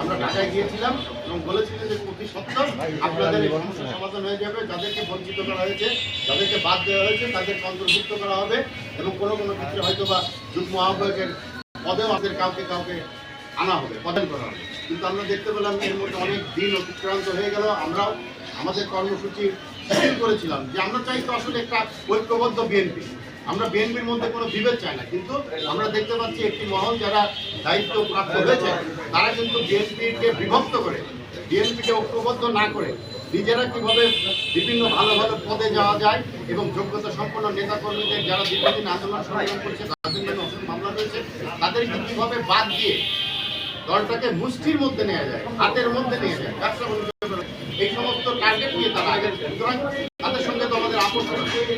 আমরা ঢাকায় গিয়েছিলাম এবং বলেছিলেন যে প্রতি সপ্তাহ আপনাদের এই সমস্যা সমাধান হয়ে যাবে, যাদেরকে বঞ্চিত করা হয়েছে, যাদেরকে বাদ দেওয়া হয়েছে তাদেরকে অন্তর্ভুক্ত করা হবে এবং কোনো কোনো ক্ষেত্রে হয়তো বা যুগ্ম আহ্বায়কের পদেও আমাদের কাউকে কাউকে আনা হবে, প্রদান করা হবে। কিন্তু আমরা দেখতে পেলাম এর মধ্যে অনেক দিন অতিক্রান্ত হয়ে গেল। আমরাও আমাদের কর্মসূচি করেছিলাম। যে আমরা চাই তো আসলে একটা ঐক্যবদ্ধ বিএনপি। আমরা বিএনপির মধ্যে কোনো বিভেদ চাই না, কিন্তু আমরা দেখতে পাচ্ছি একটি মহল যারা দায়িত্ব প্রাপ্ত হয়েছে, তারা কিন্তু বিএনপিকে বিভক্ত করে বিএনপিকে ঐক্যবদ্ধ না করে নিজেরা কীভাবে বিভিন্ন ভালো ভালো পদে যাওয়া যায় এবং যোগ্যতা সম্পন্ন নেতা কর্মীদের যারা দীর্ঘদিন আন্দোলন সংগ্রাম করছে, তাদের জন্য অসংখ্য মামলা রয়েছে, তাদেরকে কীভাবে বাদ দিয়ে দলটাকে মুষ্টির মধ্যে নেওয়া যায়, হাতের মধ্যে নিয়ে যায়, ব্যবসা এই সমস্ত টার্গেট নিয়ে তারা আগে, সুতরাং তাদের সঙ্গে তো আমাদের যদি